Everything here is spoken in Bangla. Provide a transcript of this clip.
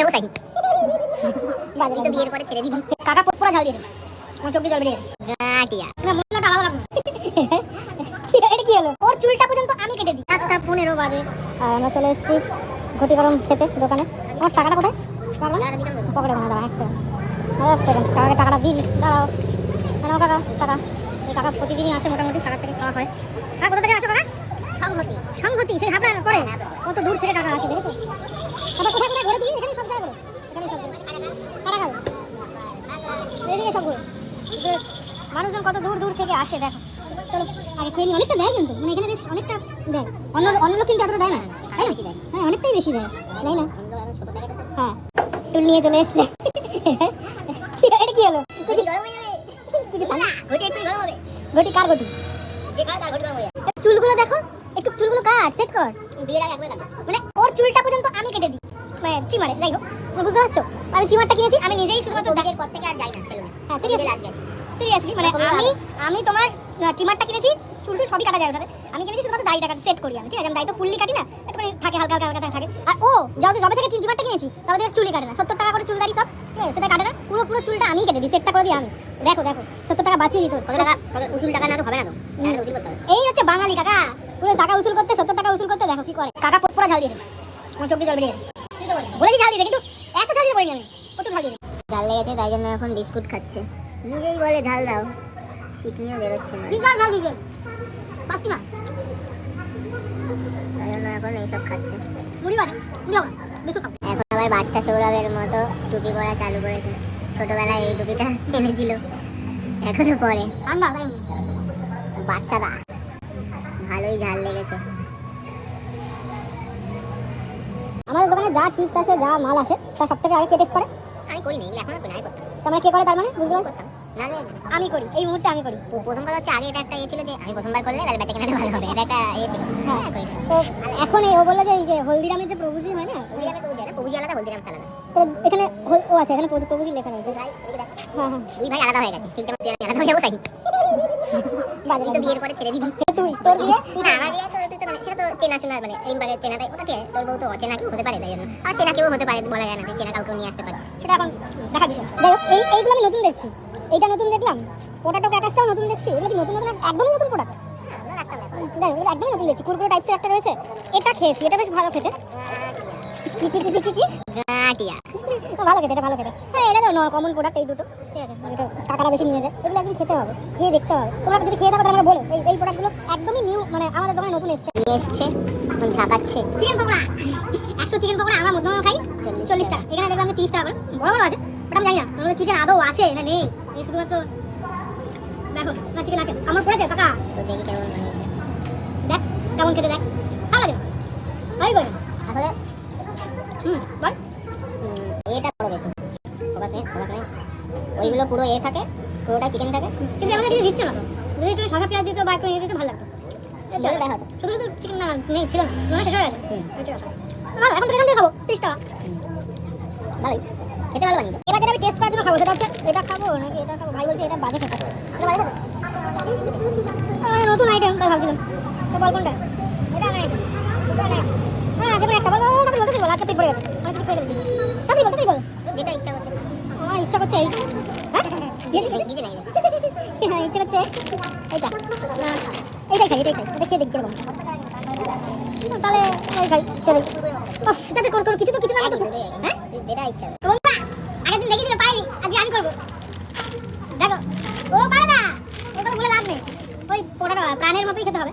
যাব তাই। তো বিয়ের পরে ছেড়ে দিবি। কাকা পুরো ঝাল দিয়েছে। আমার চোখ দিয়ে জল বেরিয়ে গেছে। গাটিয়া। না মশলাটা আলাদা লাগবে এটা কি হলো? ওর চুলটা পর্যন্ত আমি কেটে দিই। আটটা পনেরো বাজে। আর আমরা চলে এসেছি ঘটি গরম খেতে দোকানে। আমার টাকাটা কোথায়? পকেটে মনে দাঁড়া এক সেকেন্ড এক সেকেন্ড কাকাকে টাকাটা দিই। দিই। দাঁড়াও। দাঁড়াও কাকা টাকা এই প্রতিদিনই আসে মোটামুটি টাকা থেকে খাওয়া হয়। কাকা কোথা থেকে আসো কাকা? সংহতি। সংহতি? সেই হাবড়ার পরে কত দূর থেকে টাকা আসে দেখেছ? আবার কোথায় কোথায় ঘুরে তুমি এখানে সব জায়গায় ঘুরে এখানে সব জায়গায় কারাগাল সবগুলো মানুষজন কত দূর দূর থেকে আসে দেখো। চলো আগে খেয়ে নি অনেকটা দেয় কিন্তু মানে এখানে বেশ অনেকটা দেয়। অন্য অন্য লোক কিন্তু এতটা দেয় না তাই না হ্যাঁ অনেকটাই বেশি দেয় তাই না? হ্যাঁ টুল নিয়ে চলে এসছে। এটা কি হলো? ঘটি কার যাবে। চুলগুলো দেখো একটু চুলগুলো কাট সেট কর। বিয়ের আগে মানে ওর চুলটা পর্যন্ত আমি কেটে দিই। মানে যাই হোক বুঝতে পারছ? আমি চিমারটা কিনেছি আমি নিজেই শুধুমাত্র পর থেকে আর যাই না সেলুনে হ্যাঁ সিরিয়াসলি সিরিয়াসলি মানে আমি আমি তোমার টিমারটা কিনেছি চুল টুল সবই কাটা যায় ওটাতে আমি কিনেছি শুধুমাত্র দাড়িটা কাটা সেট করি আমি ঠিক আছে? আমি দাড়ি তো ফুললি কাটি না একটু মানে থাকে হালকা হালকা হালকা থাকে। আর ও যবে থেকে কিনেছি তবে থেকে কাটে না। সত্তর টাকা করে চুল দাড়ি সব ঠিক আছে? সেটা কাটে না। পুরো পুরো চুলটা আমি কেটে দিই সেটটা করে দিই আমি। দেখো দেখো সত্তর টাকা বাঁচিয়ে দিত কত টাকা? উসুল টাকা না তো হবে না তো? এই হচ্ছে বাঙালি কাকা। পুরো টাকা উসুল করতে সত্তর টাকা উসুল করতে দেখো কি করে। কাকা পুরো ঝাল দিয়েছে। আমার চোখ জল বেরিয়ে গেছে। ঝাল দিতে কিন্তু এত ঝাল দিয়ে পড়িনি আমি। প্রচুর ঝাল ঝাল লেগেছে তাই জন্য এখন বিস্কুট খাচ্ছে। নিজেই বলে ঝাল দাও। শিখনিও বেরোচ্ছে না। বিশাল ঝাল পাচ্ছি না তাই জন্য এখন এইসব খাচ্ছে। মুড়ি হবে এখন আবার বাচ্চা সৌরভের মতো টুপি পরা চালু করেছে। ছোটবেলায় এই টুপিটা এনেছিল এখনও পরে। বাচ্চারা ভালোই ঝাল লেগেছে। আমাদের দোকানে যা চিপস আসে যা মাল আসে তা সব থেকে আগে কে টেস্ট করে। আমি করি না এগুলো এখন আর করি না, করতাম। তার মানে কে করে তার মানে? বুঝতে পারছ? না আমি আমি করি এই মুহূর্তে আমি করি। প- প্রথমবার হচ্ছে আগে এটা একটা ইয়ে ছিল যে আমি প্রথমবার করলে তাহলে বেচা কেনাটা ভালো হবে এটা একটা ইয়ে ছিল। হ্যাঁ। হ্যাঁ। তো এখন এই ও বলল যে এই যে হলদিরামের যে প্রভুজি হয় না আমি প্রভুজি আলাদা প্রভুজি আলাদা হলদিরাম আলাদা। তো এখানে ও আছে এখানে প্রভুজি লেখা রয়েছে। ভাই এদিকে দেখ। হ্যাঁ হ্যাঁ। দুই ভাই আলাদা হয়ে গেছে ঠিক যেমন আলাদা হয়ে যাব তাই। বাজে তো বিয়ের পরে ছেড়ে দিবি। তুই? তোর বিয়ে? তুই আমার বিয়ে তো তুই তো মানে সেটা তো চেনা শোনা মানে এই বাগে চেনাটাই ওটা তোর বউ তো অচেনা কেউ হতে পারে তাই জন্য। আর চেনা কেউ হতে পারে বলা যায় না চেনা কাউকে নিয়ে আসতে পারিস। সেটা এখন দেখার বিষয় যাই হোক এই এইগুলো আমি নতুন দেখছি। এইটা নতুন দেখলাম ক্যাকাসটাও নতুন দেখছি। এগুলো কি নতুন নতুন? একদমই নতুন প্রোডাক্ট হ্যাঁ দেখ একদমই নতুন দেখছি। কুরকুরে টাইপসের একটা রয়েছে। এটা খেয়েছি এটা বেশ ভালো খেতে। কি কি কি কি কি? গাটিয়া। ভালো খেতে এটা ভালো খেতে। হ্যাঁ এটা তো কমন প্রোডাক্ট এই দুটো। ঠিক আছে এটা টাকাটা বেশি নিয়ে যায় এগুলো একদিন খেতে হবে খেয়ে দেখতে হবে। তোমরা যদি খেয়ে থাকো তাহলে বলো। এই এই প্রোডাক্টগুলো একদমই নিউ মানে আমাদের দোকানে নতুন এসেছে। নিয়ে এসছে এখন ঝাঁকাচ্ছে। চিকেন পকোড়া। একশো চিকেন পকোড়া আমরা মধ্যমা খাই। চল্লিশ। টাকা। এখানে দেখলাম যে তিরিশ টাকা করে। বড় বড় আছে ওটা আমি জানি না। ওর চিকেন আদৌ আছে না নেই। এই শুধুমাত্র দেখো না চিকেন আছে। আমার পড়েছে কাকা। তো দেখি কেমন দেখ কেমন খেতে দেখ। ভালো লাগে। থাকে পুরোটাই চিকেন থাকে। কিন্তু আমাদের কিছু দিচ্ছে না তো। যদি একটু শসা পেঁয়াজ দিত বা একটু ইয়ে দিত ভালো লাগতো। দেখা তো শুধু শুধু চিকেন না নেই ছিল না। শেষ হয়ে গেছে। ভালো এখন থেকে এখান থেকে খাব তিরিশ টাকা ভালোই। খেতে ভালো বানিয়েছে। এবার যেটা আমি টেস্ট করার জন্য খাব সেটা হচ্ছে এটা খাব নাকি এটা খাব? ভাই বলছে এটা বাজে খেতে। বাজে খেতে। নতুন আইটেম তাই ভাবছিলাম। তো বল কোনটা? এটা না এটা এটা না হ্যাঁ প্রাণের মতোই খেতে হবে